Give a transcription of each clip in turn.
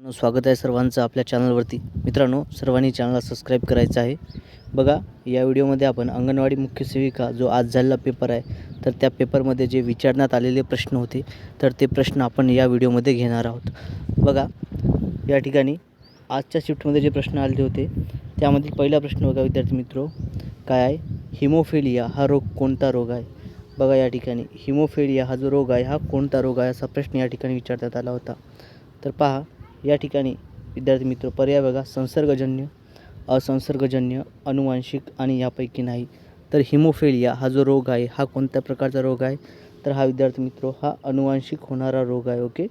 स्वागत आहे सर्वांचं आपल्या चॅनलवरती मित्रांनो सर्वांनी चॅनलला सबस्क्राईब करायचं आहे. बघा या व्हिडिओमध्ये आपण अंगणवाडी मुख्य सेविका जो आज झालेला पेपर आहे तर त्या पेपरमध्ये जे विचारण्यात आलेले प्रश्न होते तर ते प्रश्न आपण या व्हिडिओमध्ये घेणार आहोत. बघा या ठिकाणी आजच्या शिफ्टमध्ये जे प्रश्न आलेले होते त्यामधील पहिला प्रश्न बघा विद्यार्थी मित्रो. काय आहे? हिमोफेलिया हा रोग कोणता रोग आहे? बघा या ठिकाणी हिमोफेलिया हा जो रोग आहे हा कोणता रोग आहे असा प्रश्न या ठिकाणी विचारण्यात आला होता. तर पहा या ठिकाणी विद्यार्थी मित्र पर्याय बघा. संसर्गजन्य असंसर्गजन्य अनुवांशिक आणि यापैकी नाही. तर हिमोफेलिया हा जो रोग आहे हा कोणत्या प्रकारचा रोग आहे? तर हा विद्यार्थी मित्र हा अनुवांशिक होणारा रोग आहे ओके?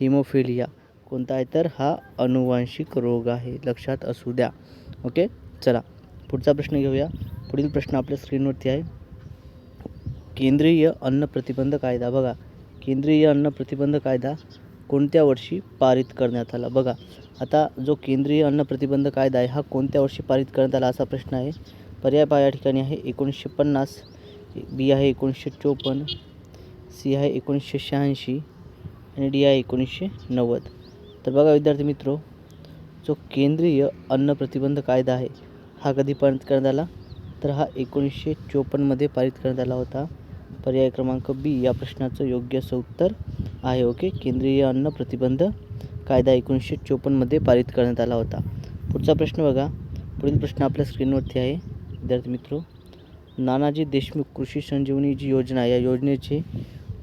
हिमोफेलिया कोणता आहे? तर हा अनुवांशिक रोग आहे. लक्षात असू द्या ओके? चला पुढचा प्रश्न घेऊया. पुढील प्रश्न आपल्या स्क्रीनवरती आहे. केंद्रीय अन्न प्रतिबंध कायदा. बघा केंद्रीय अन्न प्रतिबंध कायदा कोणत्या वर्षी पारित करण्यात आला? बघा आता जो केंद्रीय अन्न प्रतिबंध कायदा आहे हा कोणत्या वर्षी पारित करण्यात आला असा प्रश्न आहे? पर्याय पहा या ठिकाणी आहे एकोणीसशे पन्नास बी आहे एकोणीसशे चोपन्न सी आहे एकोणीसशे शहाऐंशी आणि डी आहे एकोणीसशे नव्वद. तर बघा विद्यार्थी मित्रो जो केंद्रीय अन्न प्रतिबंध कायदा आहे हा कधी पारित करण्यात आला? तर हा एकोणीसशे चोपन्नमध्ये पारित करण्यात आला होता. पर्याय क्रमांक बी या प्रश्नाचं योग्य असं उत्तर आहे ओके? केंद्रीय अन्न प्रतिबंध कायदा एकोणीसशे चोपन्नमध्ये पारित करण्यात आला होता. पुढचा प्रश्न बघा. पुढील प्रश्न आपल्या स्क्रीनवरती आहे. विद्यार्थी मित्र नानाजी देशमुख कृषी संजीवनी जी योजना आहे या योजनेचे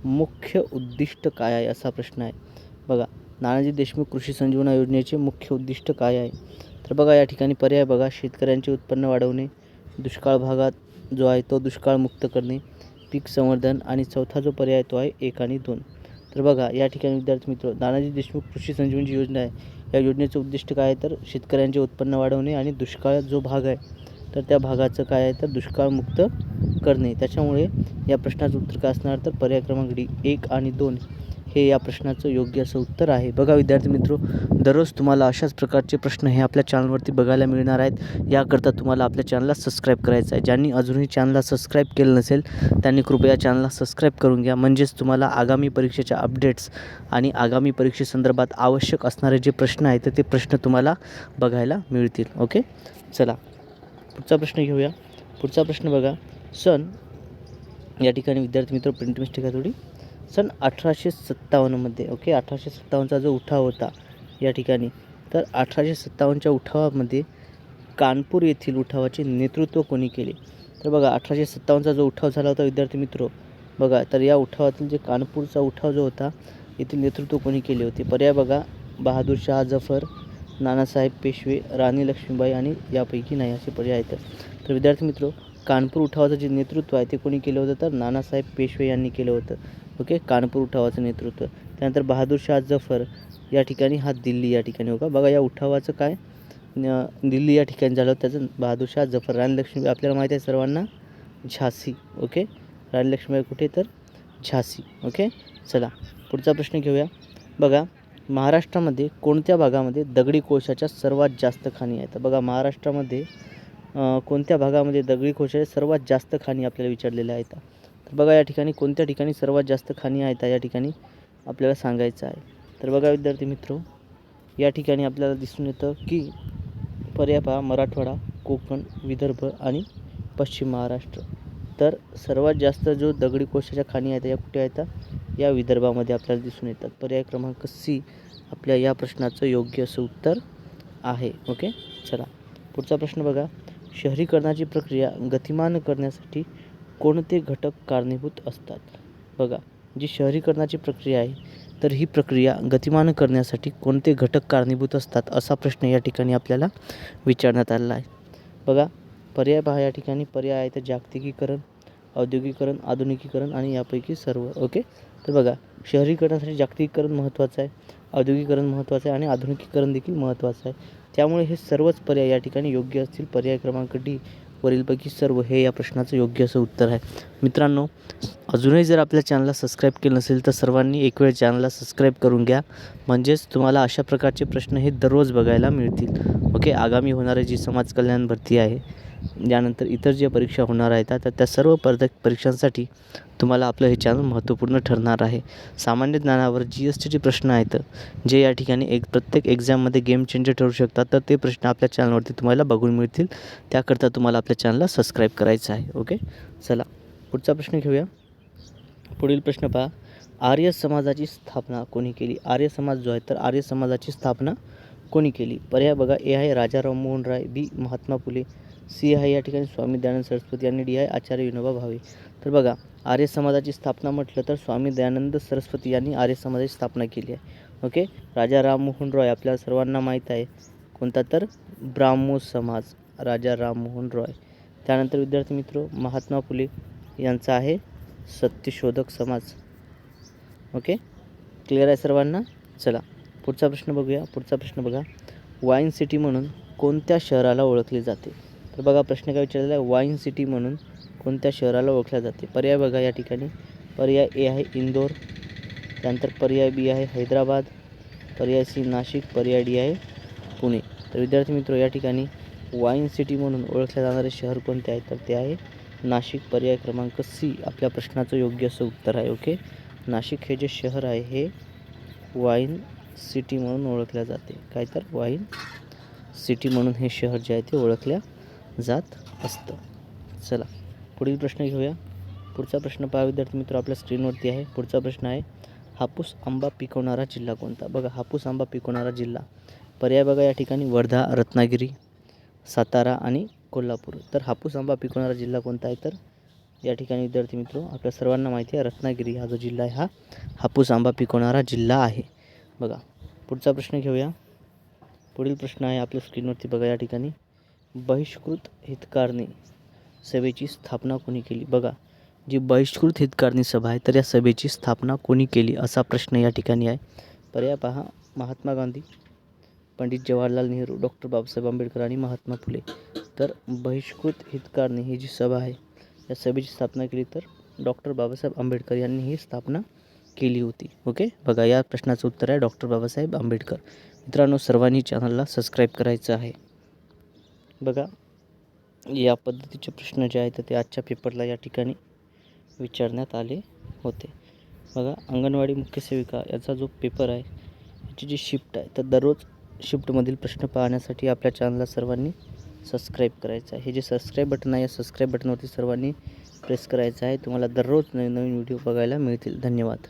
मुख्य उद्दिष्ट काय आहे असा प्रश्न आहे. बघा नानाजी देशमुख कृषी संजीवना योजनेचे मुख्य उद्दिष्ट काय आहे? तर बघा या ठिकाणी पर्याय बघा. शेतकऱ्यांचे उत्पन्न वाढवणे दुष्काळ भागात जो आहे तो दुष्काळ मुक्त करणे पीक संवर्धन आणि चौथा जो पर्याय तो आहे एक आणि दोन. तर बघा या ठिकाणी विद्यार्थी मित्र नानाजी देशमुख कृषी संजीवनी योजना आहे. या योजनेचं उद्दिष्ट काय आहे? तर शेतकऱ्यांचे उत्पन्न वाढवणे आणि दुष्काळ जो भाग आहे तर त्या भागाचं काय आहे? तर दुष्काळमुक्त करणे. त्याच्यामुळे या प्रश्नाचं उत्तर काय असणार? तर पर्याय क्रमांक डी एक आणि दोन. हे या प्रश्नाचं योग्य असं उत्तर आहे. बघा विद्यार्थी मित्रो दररोज तुम्हाला अशाच प्रकारचे प्रश्न हे आपल्या चॅनलवरती बघायला मिळणार आहेत. याकरता तुम्हाला आपल्या चॅनलला सबस्क्राईब करायचं आहे. ज्यांनी अजूनही चॅनलला सबस्क्राईब केलं नसेल त्यांनी कृपया चॅनलला सबस्क्राईब करून घ्या. म्हणजेच तुम्हाला आगामी परीक्षेच्या अपडेट्स आणि आगामी परीक्षेसंदर्भात आवश्यक असणारे जे प्रश्न आहेत तर ते प्रश्न तुम्हाला बघायला मिळतील. ओके चला. पुढचा प्रश्न घेऊया. पुढचा प्रश्न बघा. सन या ठिकाणी विद्यार्थी मित्र प्रिंट मिस्टेक आहे थोडी. सन अठराशे सत्तावन्नमध्ये ओके अठराशे सत्तावन्नचा जो उठाव होता या ठिकाणी तर अठराशे सत्तावन्नच्या उठावामध्ये कानपूर येथील उठावाचे नेतृत्व कोणी केले? तर बघा अठराशे सत्तावन्नचा जो उठाव झाला होता विद्यार्थी मित्र बघा तर या उठावातील जे कानपूरचा उठाव जो होता येथील नेतृत्व कोणी केले होते? पर्याय बघा बहादूर शाह जफर नानासाहेब पेशवे राणी लक्ष्मीबाई आणि यापैकी नाही असे पर्याय आहेत. तर विद्यार्थी मित्र कानपूर उठावाचं जे नेतृत्व आहे ते कोणी केलं होतं तर नानासाहेब पेशवे यांनी केलं होतं. ओके? कानपूर उठावाचं नेतृत्व. त्यानंतर बहादूर शाह जफर या ठिकाणी हा दिल्ली या ठिकाणी होता का बघा या उठावाचं काय? दिल्ली या ठिकाणी झालं होतं. त्याचं बहादूर शाह जफर. राणी लक्ष्मीबाई आपल्याला माहिती आहे सर्वांना? झाशी ओके? राणी लक्ष्मीबाई कुठे तर? झाशी ओके? चला पुढचा प्रश्न घेऊया. बघा महाराष्ट्रामध्ये कोणत्या भागामध्ये दगडी कोळशाच्या सर्वात जास्त खाणी आहेत? बघा महाराष्ट्रामध्ये कोणत्या भागामध्ये दगडी कोळशाच्या सर्वात जास्त खाणी आपल्याला विचारलेल्या आहेत. तर बघा या ठिकाणी कोणत्या ठिकाणी सर्वात जास्त खाणी आहेत या ठिकाणी आपल्याला सांगायचं आहे. तर बघा विद्यार्थी मित्र या ठिकाणी आपल्याला दिसून येतं की पर्याय पहा मराठवाडा कोकण विदर्भ आणि पश्चिम महाराष्ट्र. तर सर्वात जास्त जो दगडी कोळशाच्या खाणी आहेत या कुठे आहेत? या विदर्भामध्ये आपल्याला दिसून येतात. पर्याय क्रमांक सी आपल्या या प्रश्नाचं योग्य असं उत्तर आहे. ओके? चला. पुढचा प्रश्न बघा. शहरीकरणाची प्रक्रिया गतिमान करण्यासाठी कोणते घटक कारणीभूत असतात? बघा जी शहरीकरणाची प्रक्रिया आहे तर ही प्रक्रिया गतिमान करण्यासाठी कोणते घटक कारणीभूत असतात असा प्रश्न या ठिकाणी आपल्याला विचारण्यात आलेला आहे. बघा पर्याय पहा या ठिकाणी. पर्याय आहे तर जागतिकीकरण औद्योगिकरण आधुनिकीकरण आणि यापैकी सर्व. ओके? तर बघा शहरीकरणासाठी जागतिकीकरण महत्त्वाचं आहे औद्योगिकरण महत्त्वाचं आहे आणि आधुनिकीकरण देखील महत्त्वाचं आहे. त्यामुळे हे सर्वच पर्याय या ठिकाणी योग्य असतील. पर्याय क्रमांक डी वरीलपैकी सर्व हे या प्रश्नाचं योग्य असं उत्तर आहे. मित्रांनो अजूनही जर आपल्या चॅनलला सबस्क्राईब केलं नसेल तर सर्वांनी एक वेळ चॅनलला सबस्क्राईब करून घ्या. म्हणजेच तुम्हाला अशा प्रकारचे प्रश्न हे दररोज बघायला मिळतील. ओके आगामी होणारे जी समाज कल्याण भरती आहे यानंतर इतर ज्या परीक्षा होणार आहेत तर त्या सर्व परत परीक्षांसाठी तुम्हाला आपलं हे चॅनल महत्त्वपूर्ण ठरणार आहे. सामान्य ज्ञानावर जी एस टीचे प्रश्न आहेत जे या ठिकाणी एक प्रत्येक एक्झाममध्ये गेम चेंजर ठरू शकतात तर ते प्रश्न आपल्या चॅनलवरती तुम्हाला बघून मिळतील. त्याकरता तुम्हाला आपल्या चॅनलला सबस्क्राईब करायचं आहे ओके चला पुढचा प्रश्न घेऊया. पुढील प्रश्न पहा. आर्य समाजाची स्थापना कोणी केली? आर्य समाज जो आहे तर आर्य समाजाची स्थापना कोणी केली? पर्याय बघा. ए आहे राजा राममोहन राय बी महात्मा फुले सी आहे या ठिकाणी स्वामी दयानंद सरस्वती आणि डी आहे आचार्य विनोबा भावे. तर बघा आर्य समाजाची स्थापना म्हटलं तर स्वामी दयानंद सरस्वती यांनी आर्य समाजाची स्थापना केली आहे. ओके? राजा राममोहन रॉय आपल्याला सर्वांना माहीत आहे. कोणता तर? ब्राह्मो समाज राजा राममोहन रॉय. त्यानंतर विद्यार्थी मित्र महात्मा फुले यांचा आहे सत्यशोधक समाज. ओके? क्लिअर आहे सर्वांना? चला पुढचा प्रश्न बघूया. पुढचा प्रश्न बघा. वाईन सिटी म्हणून कोणत्या शहराला ओळखले जाते? तर बघा प्रश्न काय विचारलेला आहे? वाईन सिटी म्हणून कोणत्या शहराला ओळखल्या जाते? पर्याय बघा या ठिकाणी. पर्याय ए आहे इंदोर त्यानंतर पर्याय बी आहे हैदराबाद पर्याय सी नाशिक पर्याय डी आहे पुणे. तर विद्यार्थी मित्र या ठिकाणी वाईन सिटी म्हणून ओळखले जाणारे शहर कोणते आहे? तर ते आहे नाशिक. पर्याय क्रमांक सी आपल्या प्रश्नाचं योग्य असं उत्तर आहे ओके? नाशिक हे जे शहर आहे हे वाईन सिटी म्हणून ओळखल्या जाते. काय तर? वाईन सिटी म्हणून हे शहर जे आहे ते ओळखल्या जात असतं. चला पुढील प्रश्न घेऊया. पुढचा प्रश्न पहा विद्यार्थी मित्र आपल्या स्क्रीनवरती आहे. पुढचा प्रश्न आहे हापूस आंबा पिकवणारा जिल्हा कोणता? बघा हापूस आंबा पिकवणारा जिल्हा. पर्याय बघा या ठिकाणी वर्धा रत्नागिरी सातारा आणि कोल्हापूर. तर हापूस आंबा पिकवणारा जिल्हा कोणता आहे? तर या ठिकाणी विद्यार्थी मित्र आपल्या सर्वांना माहिती आहे रत्नागिरी हा जो जिल्हा आहे हा हापूस आंबा पिकवणारा जिल्हा आहे. बघा पुढचा प्रश्न घेऊया. पुढील प्रश्न आहे आपल्या स्क्रीनवरती बघा या ठिकाणी. बहिष्कृत हितकारणी सभेची स्थापना कोणी केली? बघा जी बहिष्कृत हितकारणी सभा आहे तर या सभेची स्थापना कोणी केली असा प्रश्न या ठिकाणी आहे. पर्याय पहा. महात्मा गांधी पंडित जवाहरलाल नेहरू डॉक्टर बाबासाहेब आंबेडकर आणि महात्मा फुले. तर बहिष्कृत हितकारणी ही जी सभा आहे या सभेची स्थापना केली तर डॉक्टर बाबासाहेब आंबेडकर यांनी ही स्थापना केली होती. ओके? बघा या प्रश्नाचं उत्तर आहे डॉक्टर बाबासाहेब आंबेडकर. मित्रांनो सर्वांनी चॅनलला सबस्क्राईब करायचं आहे. बघा या पद्धतीचे प्रश्न जे आहेत ते आजच्या पेपरला या ठिकाणी विचारण्यात आले होते. बघा अंगणवाडी मुख्य सेविका याचा जो पेपर आहे याची जी शिफ्ट आहे तर दररोज शिफ्टमधील प्रश्न पाहण्यासाठी आपल्या चॅनलला सर्वांनी सबस्क्राईब करायचं आहे. हे जे सबस्क्राईब बटन आहे या सबस्क्राईब बटनवरती सर्वांनी प्रेस करायचं आहे. तुम्हाला दररोज नवीन नवीन व्हिडिओ बघायला मिळतील. धन्यवाद.